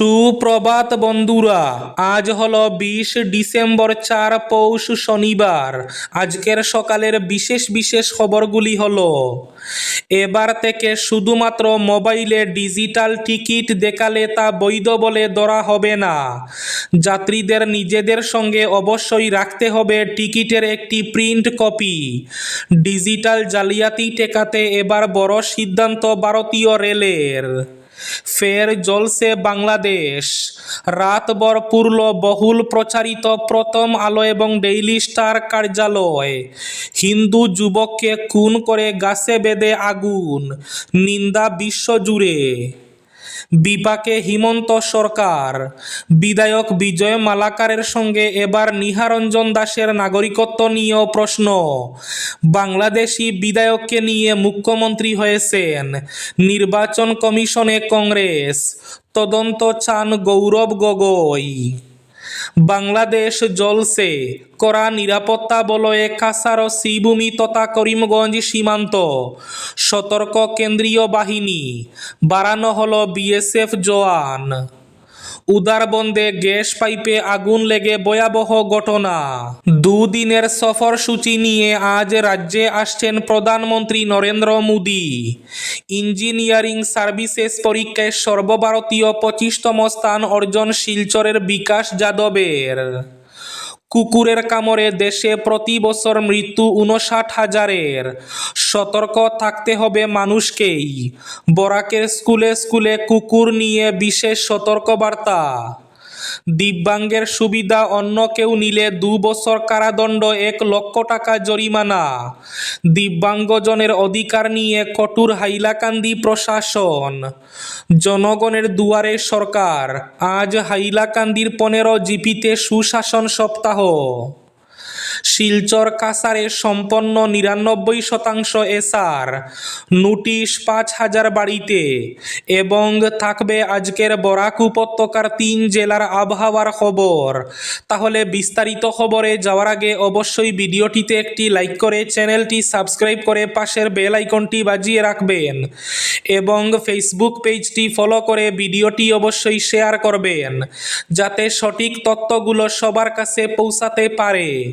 সুপ্রভাত বন্ধুরা, আজ হলো বিশ ডিসেম্বর চার পৌষ শনিবার। আজকের সকালের বিশেষ বিশেষ খবরগুলি হলো, এবার থেকে শুধুমাত্র মোবাইলে ডিজিটাল টিকিট দেখালে তা বৈধ বলে ধরা হবে না। যাত্রীদের নিজেদের সঙ্গে অবশ্যই রাখতে হবে টিকিটের একটি প্রিন্ট কপি। ডিজিটাল জালিয়াতি ঠেকাতে এবার বড় সিদ্ধান্ত ভারতীয় রেলের। ফের জলসে বাংলাদেশ। রাতভর পুরল বহুল প্রচারিত প্রথম আলো এবং ডেইলি স্টার কার্যালয়। হিন্দু যুবককে খুন করে গাছে বেঁধে আগুন। নিন্দা বিশ্বজুড়ে। বিপাকে হিমন্ত সরকার। বিধায়ক বিজয় মালাকারের সঙ্গে এবার নিহারঞ্জন দাসের নাগরিকত্ব নিয়েও প্রশ্ন। বাংলাদেশি বিধায়ককে নিয়ে মুখ্যমন্ত্রী হয়েছেন নির্বাচন কমিশনে কংগ্রেস। তদন্ত চান গৌরব গগৈ। বাংলাদেশ জলসে করা নিরাপত্তা বলয়ে কাসার শ্রীভূমি তথা করিমগঞ্জ সীমান্ত। সতর্ক কেন্দ্রীয় বাহিনী, বাড়ানো হল বিএসএফ জওয়ান। উদারবন্দে গ্যাস পাইপে আগুন লেগে ভয়াবহ ঘটনা। দুদিনের সফর সূচি নিয়ে আজ রাজ্যে আসছেন প্রধানমন্ত্রী নরেন্দ্র মোদী। ইঞ্জিনিয়ারিং সার্ভিসেস পরীক্ষায় সর্বভারতীয় পঁচিশতম স্থান অর্জন শিলচরের বিকাশ যাদবের। কুকুরের কামড়ে দেশে প্রতি বছর মৃত্যু উনষাট হাজারের। সতর্ক থাকতে হবে মানুষকেই। বরাকের স্কুলে স্কুলে কুকুর নিয়ে বিশেষ সতর্কবার্তা। দিব্যাঙ্গের সুবিধা অন্য কেউ নিলে দু বছর কারাদণ্ড, এক লক্ষ টাকা জরিমানা। দিব্যাঙ্গজনের অধিকার নিয়ে কঠোর হাইলাকান্দি প্রশাসন। জনগণের দুয়ারে সরকার, আজ হাইলাকান্দির পনেরো জিপিতে সুশাসন সপ্তাহ। শিলচর কাসারে সম্পন্ন নিরানব্বই শতাংশ এসআর। নোটিশ পাঁচ হাজার বাড়িতে। এবং থাকবে আজকের বরাক উপত্যকার তিন জেলার আবহাওয়ার খবর। তাহলে বিস্তারিত খবরে যাওয়ার আগে অবশ্যই ভিডিওটিতে একটি লাইক করে চ্যানেলটি সাবস্ক্রাইব করে পাশের বেল আইকনটি বাজিয়ে রাখবেন। এবং ফেসবুক পেজটি ফলো করে ভিডিওটি অবশ্যই শেয়ার করবেন। যাতে সঠিক তথ্যগুলো সবার কাছে পৌঁছাতে পারে।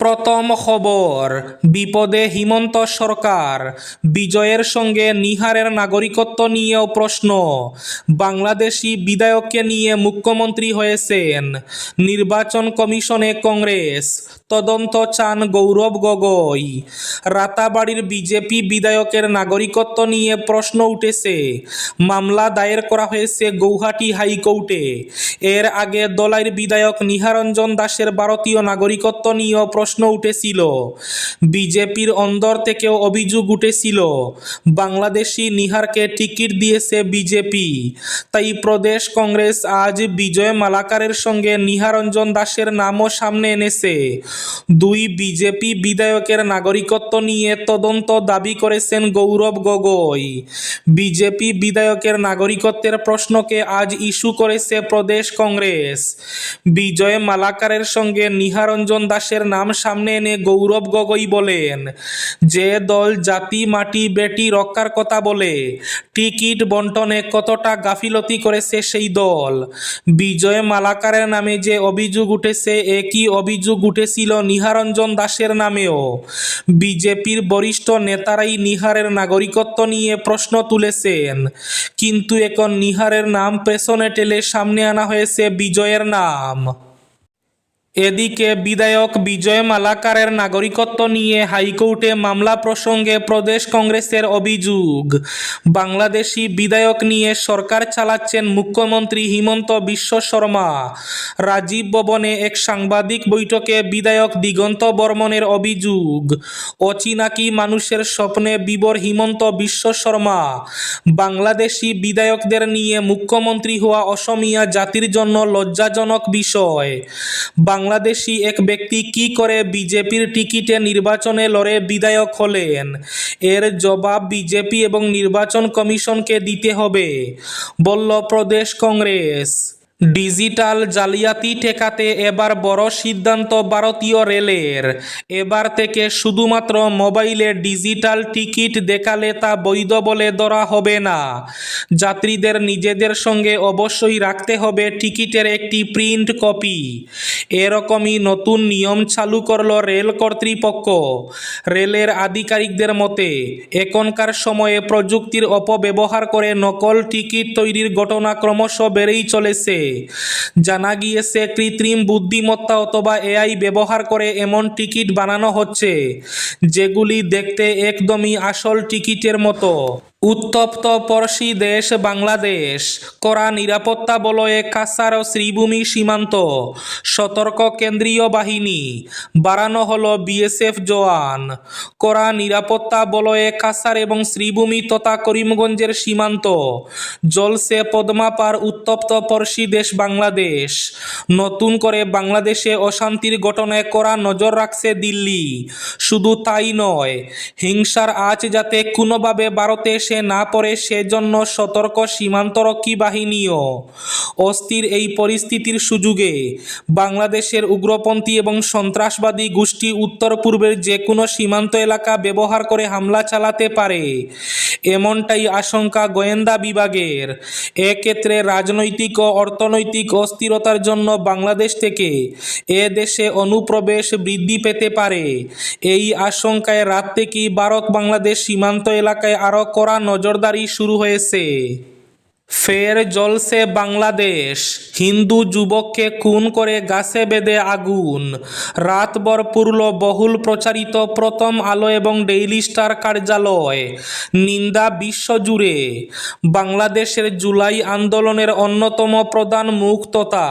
প্রথম খবর, বিপদে হিমন্ত সরকার। বিজয়ের সঙ্গে নিহারের নাগরিকত্ব নিয়েও প্রশ্ন। বাংলাদেশি বিধায়ককে নিয়ে মুখ্যমন্ত্রী হয়েছেন নির্বাচন কমিশনে কংগ্রেস। তদন্ত চান গৌরব গগৈ। রাতাবাড়ির বিজেপি বিধায়কের নাগরিকত্ব নিয়ে প্রশ্ন উঠেছে। মামলা দায়ের করা হয়েছে গৌহাটি হাইকোর্টে। এর আগে দলাইর বিধায়ক নিহারঞ্জন দাসের ভারতীয় নাগরিকত্ব নিয়েও প্রশ্ন উঠেছিল। বিজেপির অন্দর থেকেও অভিযোগ উঠেছিল, বাংলাদেশি নিহারকে টিকিট দিয়েছে বিজেপি। তাই প্রদেশ কংগ্রেস আজ বিজয় মালাকারের সঙ্গে নিহারঞ্জন দাসের নামও সামনে এনেছে। দুই বিজেপি বিধায়কের নাগরিকত্ব নিয়ে তদন্ত দাবি করেছেন গৌরব গগৈ। বিজেপি বিধায়কের নাগরিকত্বের প্রশ্নকে আজ ইস্যু করেছে প্রদেশ কংগ্রেস। বিজয় মালাকারের সঙ্গে নিহারঞ্জন দাসের নাম সামনে এনে গৌরব গগৈ বলেন, যে দল জাতি, মাটি, বেটি রক্ষার কথা বলে, টিকিট বন্টনে কতটা গাফিলতি করেছে সেই দল। বিজয় মালাকারের নামে যে অভিযোগ উঠেছে, একই অভিযোগ উঠেছিল নিহারঞ্জন দাসের নামেও। বিজেপির বরিষ্ঠ নেতারাই নিহারের নাগরিকত্ব নিয়ে প্রশ্ন তুলেছেন, কিন্তু এখন নিহারের নাম পেছনে টেলে সামনে আনা হয়েছে বিজয়ের নাম। এদিকে বিধায়ক বিজয় মালাকারের নাগরিকত্ব নিয়ে হাইকোর্টে মামলা প্রসঙ্গে প্রদেশ কংগ্রেসের অভিযোগ। বাংলাদেশি বিধায়ক নিয়ে সরকার চালাচ্ছেন মুখ্যমন্ত্রী হিমন্ত বিশ্ব শর্মা। রাজীব ভবনে এক সাংবাদিক বৈঠকে বিধায়ক দিগন্ত বর্মনের অভিযোগ, অচিনাকি মানুষের স্বপ্নে বিবর হিমন্ত বিশ্ব শর্মা। বাংলাদেশি বিধায়কদের নিয়ে মুখ্যমন্ত্রী হওয়া অসমিয়া জাতির জন্য লজ্জাজনক বিষয়। বাংলাদেশি এক ব্যক্তি কি করে বিজেপির টিকিটে নির্বাচনে লড়ে বিধায়ক হলেন? এর জবাব বিজেপি এবং নির্বাচন কমিশনকে দিতে হবে। বলল প্রদেশ কংগ্রেস। ডিজিটাল জালিয়াতি ঠেকাতে এবার বড় সিদ্ধান্ত ভারতীয় রেলের। এবার থেকে শুধুমাত্র মোবাইলে ডিজিটাল টিকিট দেখালে তা বৈধ বলে ধরা হবে না। যাত্রীদের নিজেদের সঙ্গে অবশ্যই রাখতে হবে টিকিটের একটি প্রিন্ট কপি। এরকমই নতুন নিয়ম চালু করল রেল কর্তৃপক্ষ। রেলের আধিকারিকদের মতে, এখনকার সময়ে প্রযুক্তির অপব্যবহার করে নকল টিকিট তৈরির ঘটনা ক্রমশ বেড়েই চলেছে। জানা গিয়েছে, কৃত্রিম বুদ্ধিমত্তা অথবা এআই ব্যবহার করে এমন টিকিট বানানো হচ্ছে, যেগুলি দেখতে একদমই আসল টিকিটের মতো। উত্তপ্ত পড়শি দেশ বাংলাদেশ, কড়া নিরাপত্তা বলয়ে কাসার ও শ্রীভূমি সীমান্ত, সতর্ক কেন্দ্রীয় বাহিনী, বাড়ানো হল বিএসএফ জওয়ান, কড়া নিরাপত্তা বলয়ে কাসার এবং শ্রীভূমি তথা করিমগঞ্জের সীমান্ত, জলসে পদ্মাপার উত্তপ্ত পড়শি দেশ বাংলাদেশ, নতুন করে বাংলাদেশে অশান্তির ঘটনায় করা নজর রাখছে দিল্লি, শুধু তাই নয়, হিংসার আঁচ যাতে কোনোভাবে ভারতে এসে না পড়ে সেজন্য সতর্ক সীমান্তরক্ষী বাহিনীও? অস্থির এই পরিস্থিতির সুযোগে বাংলাদেশের উগ্রপন্থী এবং সন্ত্রাসবাদী গোষ্ঠী উত্তর পূর্বের যে কোনো সীমান্ত এলাকা ব্যবহার করে হামলা চালাতে পারে। এমনটাই আশঙ্কা গোয়েন্দা বিভাগের। এক্ষেত্রে রাজনৈতিক ও অর্থনৈতিক অস্থিরতার জন্য বাংলাদেশ থেকে এ দেশে অনুপ্রবেশ বৃদ্ধি পেতে পারে। এই আশঙ্কায় রাত থেকেই ভারত বাংলাদেশ সীমান্ত এলাকায় আরও কড়া নজরদারি শুরু হয়েছে। ফের জ্বলছে বাংলাদেশ। হিন্দু যুবককে খুন করে গাছে বেঁধে আগুন। রাতভর পুরল বহুল প্রচারিত প্রথম আলো এবং ডেইলি স্টার কার্যালয়। নিন্দা বিশ্বজুড়ে। বাংলাদেশের জুলাই আন্দোলনের অন্যতম প্রধান মুখ তথা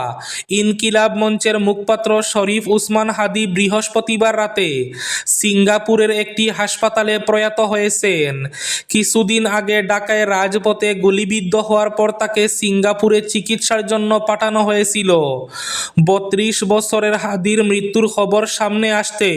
ইনকিলাব মঞ্চের মুখপাত্র শরীফ উসমান হাদি বৃহস্পতিবার রাতে সিঙ্গাপুরের একটি হাসপাতালে প্রয়াত হয়েছেন। কিছুদিন আগে ঢাকায় রাজপথে গুলিবিদ্ধ হওয়ার পর তাকে সিঙ্গাপুরে চিকিৎসার জন্য পাঠানো হয়েছিল। বত্রিশ বছরের হাদির মৃত্যুর খবর সামনে আসতে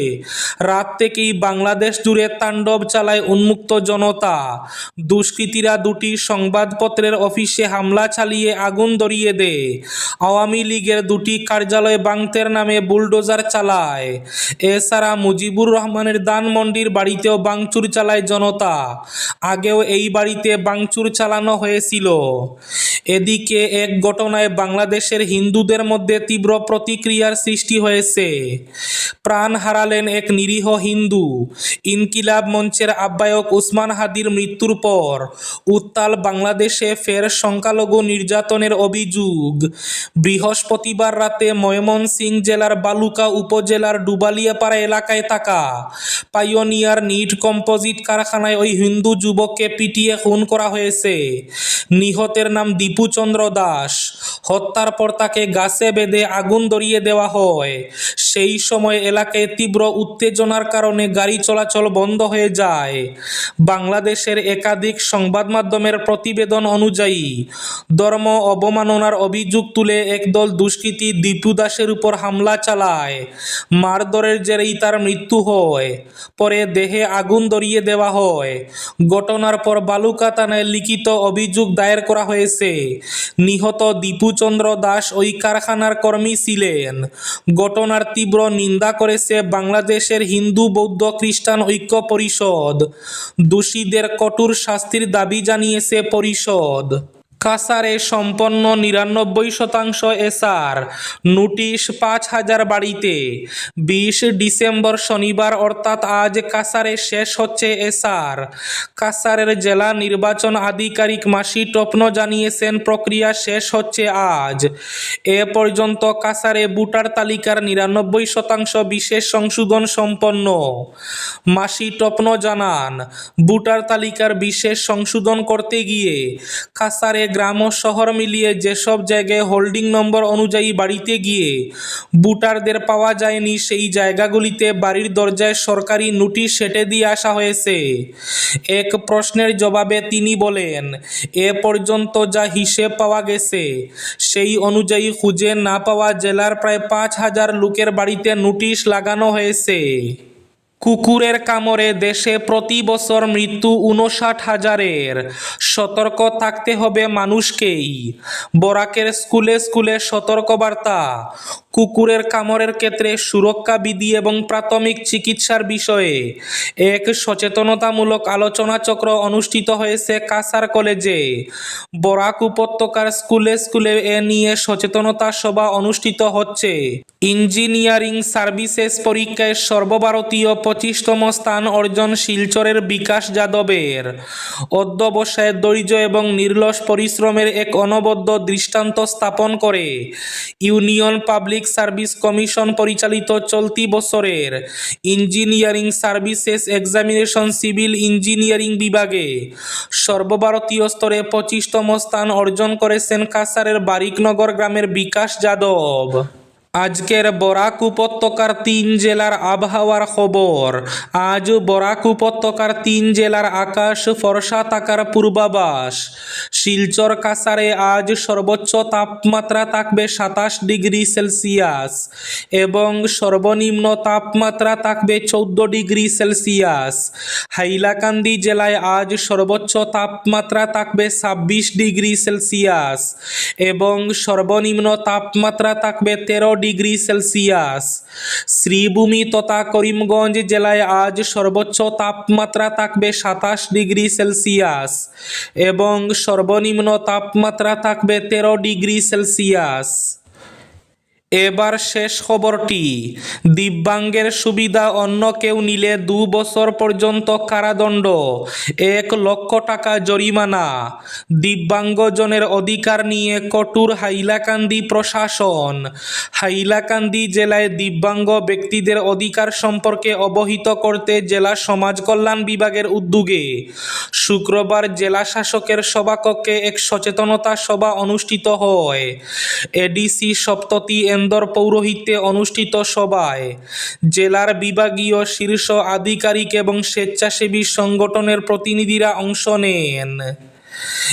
রাত থেকেই বাংলাদেশ জুড়ে তাণ্ডব চালায় উন্মুক্ত জনতা। দুষ্কৃতীরা দুটি সংবাদপত্রের অফিসে হামলা চালিয়ে আগুন ধরিয়ে দেয়। আওয়ামী লীগের দুটি কার্যালয় বাংতের নামে বুলডোজার চালায়। এছাড়া মুজিবুর রহমানের দানমন্ডির বাড়িতেও বাংচুর চালায় জনতা। আগেও এই বাড়িতে বাংচুর চালানো হয়েছিল। এদিকে এক ঘটনায় বাংলাদেশের হিন্দুদের মধ্যে তীব্র প্রতিক্রিয়ার সৃষ্টি হয়েছে। প্রাণ হারালেন এক নিরীহ হিন্দু। ইনকিলাব মঞ্চের আহ্বায়ক উসমান হাদির মৃত্যুর পর উত্তাল বাংলাদেশে ফের সংখ্যালঘু নির্যাতনের অভিযোগ। বৃহস্পতিবার রাতে ময়মনসিংহ জেলার বালুকা উপজেলার ডুবালিয়াপাড়া এলাকায় থাকা পাইওনিয়ার নিট কম্পোজিট কারখানায় ওই হিন্দু যুবককে পিটিয়ে খুন করা হয়েছে। নিহতের নাম দীপুচন্দ্র দাস। হত্যার পর তাকে গাছে বেঁধে আগুন ধরিয়ে দেওয়া হয়। সেই সময় এলাকায় তীব্র উত্তেজনার কারণে গাড়ি চলাচল বন্ধ হয়ে যায়। বাংলাদেশের একাধিক সংবাদ মাধ্যমের প্রতিবেদন অনুযায়ী, ধর্ম অবমাননার অভিযোগ তুলে একদল দুষ্কৃতী দীপু দাসের উপর হামলা চালায়। মারধরের জেরেই তার মৃত্যু হয়। পরে দেহে আগুন ধরিয়ে দেওয়া হয়। ঘটনার পর বালুকা থানায় লিখিত অভিযোগ দায়ের করা হয়েছে। নিহত দীপুচন্দ্র দাস ওই কারখানার কর্মী ছিলেন। ঘটনার তীব্র নিন্দা করেছে বাংলাদেশের হিন্দু বৌদ্ধ খ্রিস্টান ঐক্য পরিষদ। দোষীদের কঠোর শাস্তির দাবি জানিয়েছে পরিষদ। কাসারে সম্পন্ন নিরানব্বই শতাংশ এসআর। নোটিশ পাঁচ হাজার বাড়িতে। বিশ ডিসেম্বর শনিবার অর্থাৎ আজ কাসারে শেষ হচ্ছে এসআর। কাসারের জেলা নির্বাচন আধিকারিক মাসি টপন জানিয়েছেন, প্রক্রিয়া শেষ হচ্ছে আজ। এ পর্যন্ত কাসারে ভোটার তালিকার নিরানব্বই শতাংশ বিশেষ সংশোধন সম্পন্ন। মাসি টপন জানান, ভোটার তালিকার বিশেষ সংশোধন করতে গিয়ে কাসারে গ্রাম ও শহর মিলিয়ে যেসব জায়গায় হোল্ডিং নম্বর অনুযায়ী বাড়িতে গিয়ে ভোটারদের পাওয়া যায়নি, সেই জায়গাগুলিতে বাড়ির দরজায় সরকারি নোটিশ সেটে দিয়ে আসা হয়েছে। এক প্রশ্নের জবাবে তিনি বলেন, এ পর্যন্ত যা হিসেব পাওয়া গেছে, সেই অনুযায়ী খুঁজে না পাওয়া জেলার প্রায় পাঁচ হাজার লোকের বাড়িতে নোটিশ লাগানো হয়েছে। কুকুরের কামড়ে দেশে প্রতি বছর মৃত্যু উনষাট হাজারের। সতর্ক থাকতে হবে মানুষকেই। বরাকের স্কুলে স্কুলে সতর্কবার্তা। কুকুরের কামড়ের ক্ষেত্রে সুরক্ষা বিধি এবং প্রাথমিক চিকিৎসার বিষয়ে। এক সচেতনতামূলক আলোচনা চক্র অনুষ্ঠিত হয়েছে কাসার কলেজে। বরাক উপত্যকার স্কুলে স্কুলে এ নিয়ে সচেতনতা সভা অনুষ্ঠিত হচ্ছে। ইঞ্জিনিয়ারিং সার্ভিসেস পরীক্ষায় সর্বভারতীয় পঁচিশতম স্থান অর্জন শিলচরের বিকাশ যাদবের। অধ্যবসায় ধৈর্য এবং নির্লস পরিশ্রমের এক অনবদ্য দৃষ্টান্ত স্থাপন করে। ইউনিয়ন পাবলিক সার্ভিস কমিশন পরিচালিত চলতি বছরের engineering services examination civil engineering বিভাগে সর্বভারতীয় স্তরে পঁচিশতম স্থান অর্জন করেছেন কাসারের বারিকনগর গ্রামের বিকাশ যাদব। আজকের বরাক উপত্যকার তিন জেলার আবহাওয়ার খবর। আজ বরাক উপত্যকার তিন জেলার আকাশ ফরসা থাকার পূর্বাভাস। শিলচর কাসারে আজ সর্বোচ্চ তাপমাত্রা থাকবে সাতাশ ডিগ্রি সেলসিয়াস এবং সর্বনিম্ন তাপমাত্রা থাকবে চৌদ্দ ডিগ্রি সেলসিয়াস। হাইলাকান্দি জেলায় আজ সর্বোচ্চ তাপমাত্রা থাকবে ছাব্বিশ ডিগ্রি সেলসিয়াস এবং সর্বনিম্ন তাপমাত্রা থাকবে তেরো ডিগ্রি সেলসিয়াস। শ্রীভূমি তথা করিমগঞ্জ জেলায় আজ সর্বোচ্চ তাপমাত্রা থাকবে সাতাশ ডিগ্রি সেলসিয়াস এবং সর্বনিম্ন তাপমাত্রা থাকবে তেরো ডিগ্রি সেলসিয়াস। এবার শেষ খবরটি। দিব্যাঙ্গের সুবিধা অন্য কেউ নিলে দু বছর পর্যন্ত কারাদণ্ড। এক লক্ষ টাকা জরিমানা। দিব্যাঙ্গজনের অধিকার নিয়ে কটুর হাইলাকান্দি প্রশাসন। হাইলাকান্দি জেলায় দিব্যাঙ্গ ব্যক্তিদের অধিকার সম্পর্কে অবহিত করতে জেলা সমাজ কল্যাণ বিভাগের উদ্যোগে শুক্রবার জেলা শাসকের সভাকক্ষে এক সচেতনতা সভা অনুষ্ঠিত হয়। এডিসি সপ্ততি এন্দর পৌরোহিত্যে অনুষ্ঠিত সভায় জেলার বিভাগীয় শীর্ষ আধিকারিক এবং স্বেচ্ছাসেবী সংগঠনের প্রতিনিধিরা অংশ নেন।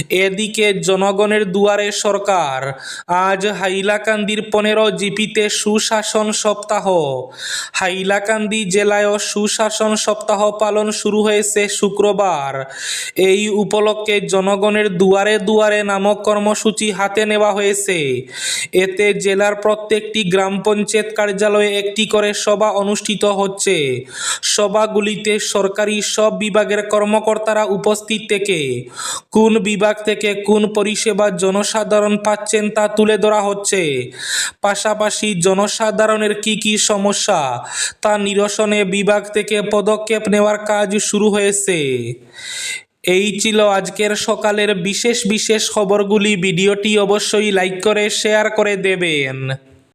এদিকে জনগণের দুয়ারে সরকার, আজ হাইলাকান্দির পনেরো জিপিতে সুশাসন সপ্তাহ। হাইলাকান্দি জেলায়ও সুশাসন সপ্তাহ পালন শুরু হয়েছে শুক্রবার। এই উপলক্ষে জনগণের দুয়ারে দুয়ারে নামক কর্মসূচি হাতে নেওয়া হয়েছে। এতে জেলার প্রত্যেকটি গ্রাম পঞ্চায়েত কার্যালয়ে একটি করে সভা অনুষ্ঠিত হচ্ছে। সভাগুলিতে সরকারি সব বিভাগের কর্মকর্তারা উপস্থিত থেকে। কোন বিভাগ থেকে কোন পরিষেবা জনসাধারণ পাচ্ছেন তা তুলে ধরা হচ্ছে। পাশাপাশি জনসাধারণের কি কি সমস্যা, তা নিরসনে বিভাগ থেকে পদক্ষেপ নেওয়ার কাজ শুরু হয়েছে। এই ছিল আজকের সকালের বিশেষ বিশেষ খবরগুলি। ভিডিওটি অবশ্যই লাইক করে, শেয়ার করে দেবেন।